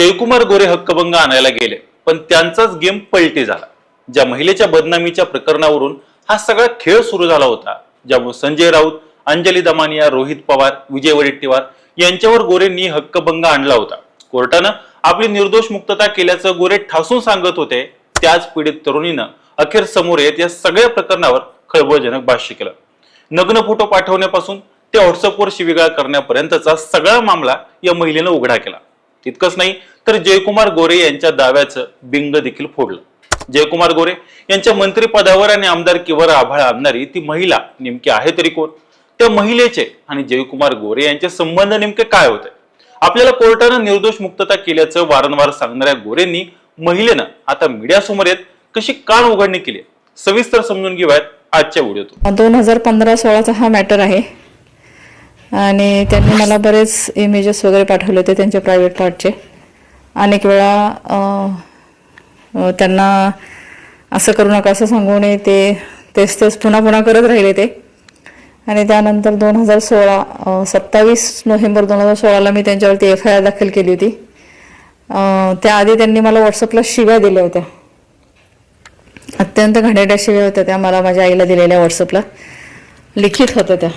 जयकुमार गोरे हक्कभंग आणायला गेले. पण त्यांचाच गेम पलटी झाला. ज्या महिलेच्या बदनामीच्या प्रकरणावरून हा सगळा खेळ सुरू झाला होता. ज्यामुळे संजय राऊत अंजली दमानिया रोहित पवार विजय वडेट्टीवार यांच्यावर गोरेंनी हक्कभंग आणला होता. कोर्टानं आपली निर्दोष मुक्तता केल्याचं गोरे ठासून सांगत होते. त्याच पीडित तरुणीनं अखेर समोर येत या सगळ्या प्रकरणावर खळबळजनक भाष्य केलं. नग्न फोटो पाठवण्यापासून ते व्हॉट्सअपवर शिविगाळ करण्यापर्यंतचा सगळा मामला या महिलेनं उघडा केला. इतकंच नाही तर जयकुमार गोरे यांच्या दाव्याचं बिंग देखील फोडलं. जयकुमार गोरे यांच्या मंत्रिपदावर आणि आमदारकीवर आभाळ आणणारी ती महिला नेमकी आहे तरी कोण? त्या महिलेचे आणि जयकुमार गोरे यांचे संबंध नेमके काय होते? आपल्याला कोर्टानं निर्दोष मुक्तता केल्याचं वारंवार सांगणाऱ्या गोरेंनी महिलेनं आता मीडियासमोर येत कशी कान उघडणी केली? सविस्तर समजून घेऊयात आजच्या व्हिडिओतून. दोन हजार पंधरा सोळाचा हा मॅटर आहे. आणि त्यांनी मला बरेच इमेजेस वगैरे पाठवले होते त्यांच्या प्रायव्हेट पार्टचे अनेक वेळा त्यांना असं करू नका असं सांगू नये ते तेच तेच पुन्हा पुन्हा करत राहिले ते. आणि त्यानंतर दोन हजार सोळा सत्तावीस नोव्हेंबर दोन हजार सोळाला मी त्यांच्यावरती एफ आय आर दाखल केली होती. त्याआधी त्यांनी मला व्हॉट्सअपला शिव्या दिल्या होत्या. अत्यंत घाणेरड्या शिव्या होत्या त्या मला माझ्या आईला दिलेल्या व्हॉट्सअपला लिखित होत्या त्या.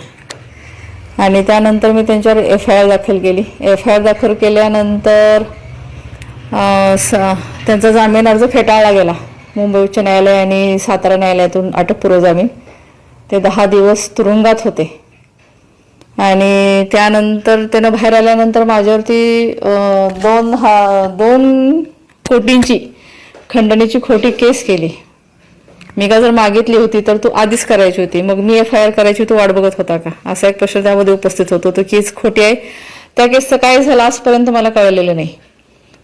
आणि त्यानंतर मी त्यांच्यावर एफ आय आर दाखल केली. एफ आय आर दाखल केल्यानंतर स- त्यांचा जामीन अर्ज फेटाळला गेला. मुंबई उच्च न्यायालय आणि सातारा न्यायालयातून अटकपूर्व जामीन ते दहा दिवस तुरुंगात होते. आणि त्यानंतर त्यानं बाहेर आल्यानंतर माझ्यावरती दोन हा दोन कोटींची खंडणीची खोटी केस केली. मी का जर मागितली होती तर तू आधीच करायची होती. मग मी एफ आय आर करायची तू वाट बघत होता का? असा एक प्रश्न त्यामध्ये उपस्थित होतो. तो केस खोटी आहे. त्या केसचं काय झालं आजपर्यंत मला कळलेलं नाही.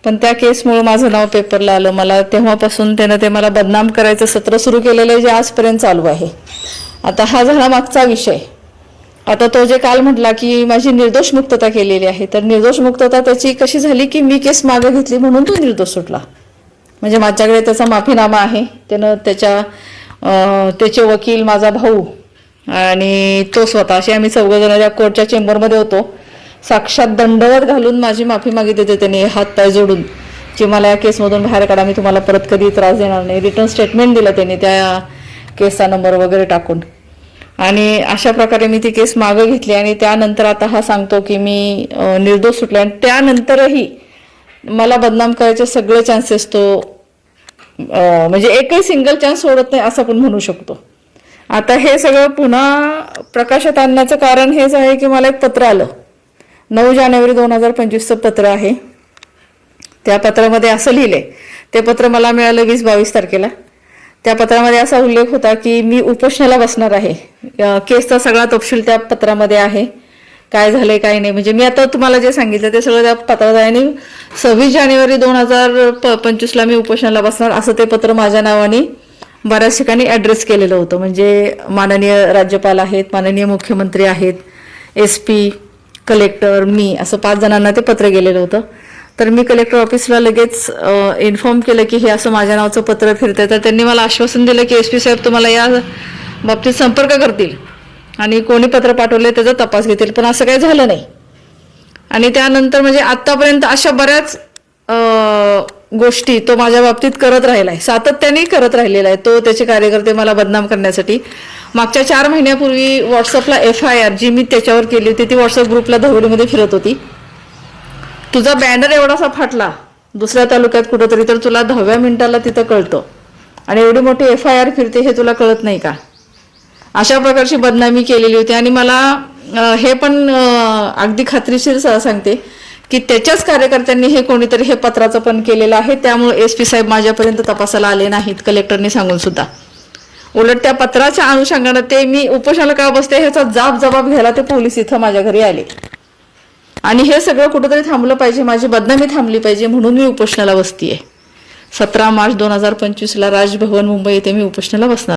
पण त्या केसमुळे माझं नाव पेपरला आलं. मला तेव्हापासून त्यानं ते मला बदनाम करायचं सत्र सुरू केलेलं आहे जे आजपर्यंत चालू आहे. आता हा झाला मागचा विषय. आता तो जे काल म्हटला की माझी निर्दोष मुक्तता केलेली आहे. तर निर्दोष मुक्तता त्याची कशी झाली की मी केस मागे घेतली म्हणून तो निर्दोष सुटला. म्हणजे माझ्याकडे त्याचा माफीनामा आहे. त्यानं त्याच्या त्याचे वकील माझा भाऊ आणि तो स्वतः. असे आम्ही चौघजण त्या कोर्टच्या चेंबरमध्ये होतो. साक्षात दंडवत घालून माझी माफी मागितली होती त्यांनी हात पाय जोडून. की मला या केसमधून बाहेर काढा मी तुम्हाला परत कधी त्रास देणार नाही. रिटर्न स्टेटमेंट दिलं त्यांनी त्या केसचा नंबर वगैरे टाकून. आणि अशा प्रकारे मी ती केस मागं घेतली आणि त्यानंतर आता हा सांगतो की मी निर्दोष सुटले. आणि त्यानंतरही मला बदनाम करायचे सगळे चान्सेस तो म्हणजे एकही सिंगल चान्स सोडत नाही असं आपण म्हणू शकतो. आता हे सगळं पुन्हा प्रकाशात आणण्याचं कारण हेच आहे की मला एक पत्र आलं. नऊ जानेवारी दोन हजार पंचवीसचं पत्र आहे. त्या पत्रामध्ये असं लिहिलंय. ते पत्र मला मिळालं वीस बावीस तारखेला. त्या पत्रामध्ये असा उल्लेख होता की मी उपोषणाला बसणार आहे. केसचा सगळा तपशील त्या पत्रामध्ये आहे. काय झालंय काय नाही. म्हणजे मी आता तुम्हाला जे सांगितलं ते सगळं त्या पत्रात आहे आणि सव्वीस जानेवारी दोन हजार पंचवीसला मी उपोषणाला बसणार असं ते पत्र माझ्या नावाने बऱ्याच ठिकाणी ॲड्रेस केलेलं होतं. म्हणजे माननीय राज्यपाल आहेत माननीय मुख्यमंत्री आहेत एस पी कलेक्टर मी असं पाच जणांना ते पत्र गेलेलं होतं. तर मी कलेक्टर ऑफिसला लगेच इन्फॉर्म केलं की हे असं माझ्या नावाचं पत्र फिरतंय. तर त्यांनी मला आश्वासन दिलं की एस पी साहेब तुम्हाला या बाबतीत संपर्क करतील. आणि कोणी पत्र पाठवले त्याचा तपास घेतील. पण असं काही झालं नाही. आणि त्यानंतर म्हणजे आतापर्यंत अशा बऱ्याच गोष्टी तो माझ्या बाबतीत करत राहिला आहे सातत्याने करत राहिलेला आहे तो त्याचे कार्यकर्ते मला बदनाम करण्यासाठी. मागच्या चार महिन्यापूर्वी व्हॉट्सअपला एफ आय आर जी मी त्याच्यावर केली होती ती व्हॉट्सअप ग्रुपला धवडीमध्ये फिरत होती. तुझा बॅनर एवढासा फाटला दुसऱ्या तालुक्यात कुठंतरी तर तुला दहाव्या मिनिटाला तिथं कळतं. आणि एवढी मोठी एफ आय आर फिरते हे तुला कळत नाही का? अशा प्रकारची बदनामी केलेली होती. आणि मला हे पण अगदी खात्रीशीर सांगते की त्याच्याच कार्यकर्त्यांनी हे कोणीतरी हे पत्राचं पण केलेलं आहे. त्यामुळे एस पी साहेब माझ्यापर्यंत तपासाला आले नाहीत कलेक्टरने सांगून सुद्धा. उलट त्या पत्राच्या अनुषंगानं ते मी उपोषणाला का बसते ह्याचा जाब जबाब घ्यायला ते पोलीस इथं माझ्या घरी आले. आणि हे सगळं कुठंतरी थांबलं पाहिजे माझी बदनामी थांबली पाहिजे म्हणून मी उपोषणाला बसतीये. सतरा मार्च दोन हजार पंचवीसला राजभवन मुंबई येथे मी उपोषणाला बसणार